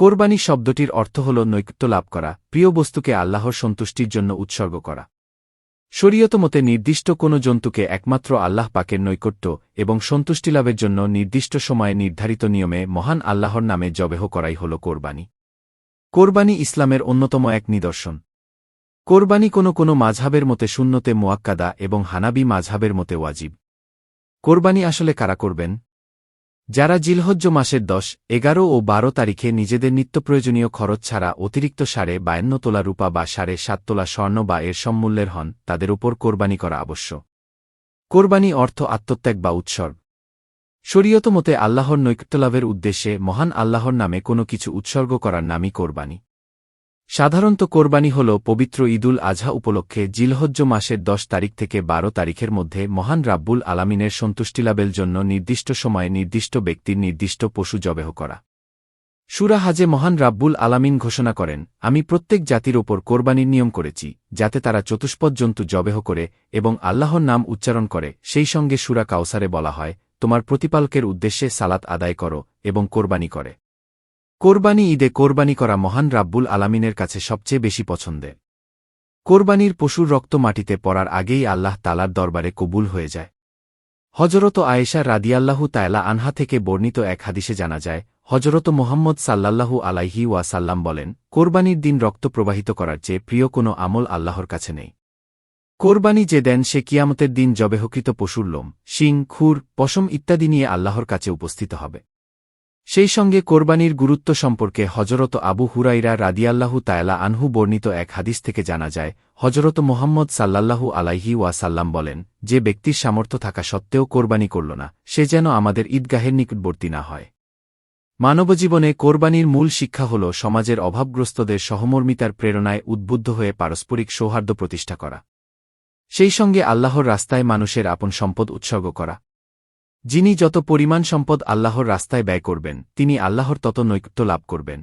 কোরবানি শব্দটির অর্থ হল নৈকট্য লাভ করা, প্রিয় বস্তুকে আল্লাহর সন্তুষ্টির জন্য উৎসর্গ করা। শরীয়ত মতে নির্দিষ্ট কোনো জন্তুকে একমাত্র আল্লাহ পাকের নৈকট্য এবং সন্তুষ্টি লাভের জন্য নির্দিষ্ট সময়ে নির্ধারিত নিয়মে মহান আল্লাহর নামে জবেহ করাই হল কোরবানি। কোরবানি ইসলামের অন্যতম এক নিদর্শন। কোরবানি কোনো কোনো মাঝহাবের মতে শূন্যতে মোয়াক্কাদা এবং হানাবি মাঝহাবের মতে ওয়াজিব। কোরবানি আসলে কারা করবেন? যারা জিলহজ্জ মাসের দশ, এগারো ও বারো তারিখে নিজেদের নিত্যপ্রয়োজনীয় খরচ ছাড়া অতিরিক্ত সাড়ে বায়ান্ন তোলা রূপা বা সাড়ে সাত তোলা স্বর্ণ বা এর সম্মূল্যের হন, তাদের উপর কোরবানি করা আবশ্যক কোরবানি অর্থ আত্মত্যাগ বা উৎসর্গ। শরীয়ত মতে আল্লাহর নৈকট্যলাভের উদ্দেশ্যে মহান আল্লাহর নামে কোনো কিছু উৎসর্গ করার নামই কোরবানি। সাধারণত কোরবানি হল পবিত্র ঈদুল আজহা উপলক্ষে জিলহজ্জ মাসের দশ তারিখ থেকে বারো তারিখের মধ্যে মহান রাব্বুল আলামিনের সন্তুষ্টিলাভের জন্য নির্দিষ্ট সময়ে নির্দিষ্ট ব্যক্তির নির্দিষ্ট পশু জবেহ করা। সুরা হাজে মহান রাব্বুল আলামিন ঘোষণা করেন, আমি প্রত্যেক জাতির ওপর কোরবানির নিয়ম করেছি, যাতে তারা চতুষ্পদ জন্তু জবেহ করে এবং আল্লাহর নাম উচ্চারণ করে। সেই সঙ্গে সুরা কাউসারে বলা হয়, তোমার প্রতিপালকের উদ্দেশ্যে সালাত আদায় করো এবং কোরবানি করে। কোরবানি ঈদে কোরবানি করা মহান রাব্বুল আলামিনের কাছে সবচেয়ে বেশি পছন্দের। কোরবানির পশুর রক্ত মাটিতে পড়ার আগেই আল্লাহ তালার দরবারে কবুল হয়ে যায়। হজরত আয়েশা রাদিয়াল্লাহু তায়লা আনহা থেকে বর্ণিত এক হাদিসে জানা যায় হজরত মোহাম্মদ সাল্লাল্লাহু আলাইহি ওয়াসাল্লাম বলেন, কোরবানির দিন রক্ত প্রবাহিত করার চেয়ে প্রিয় কোনো আমল আল্লাহর কাছে নেই। কোরবানি যে দেন সে কিয়ামতের দিন জবেহকৃত পশুর লোম, শিং, খুর, পশম ইত্যাদি নিয়ে আল্লাহর কাছে উপস্থিত হবে। সেই সঙ্গে কোরবানির গুরুত্ব সম্পর্কে হজরত আবু হুরাইরা রাদিয়াল্লাহু তায়লা আনহু বর্ণিত এক হাদিস থেকে জানা যায় হজরত মোহাম্মদ সাল্লাল্লাহু আলাইহি ওয়াসাল্লাম বলেন, যে ব্যক্তির সামর্থ্য থাকা সত্ত্বেও কোরবানি করল না, সে যেন আমাদের ঈদগাহের নিকটবর্তী না হয়। মানবজীবনে কোরবানির মূল শিক্ষা হল সমাজের অভাবগ্রস্তদের সহমর্মিতার প্রেরণায় উদ্বুদ্ধ হয়ে পারস্পরিক সৌহার্দ্য প্রতিষ্ঠা করা। সেই সঙ্গে আল্লাহর রাস্তায় মানুষের আপন সম্পদ উৎসর্গ করা। যিনি যত পরিমাণ সম্পদ আল্লাহর রাস্তায় ব্যয় করবেন তিনি আল্লাহর তত নৈকট্য লাভ করবেন।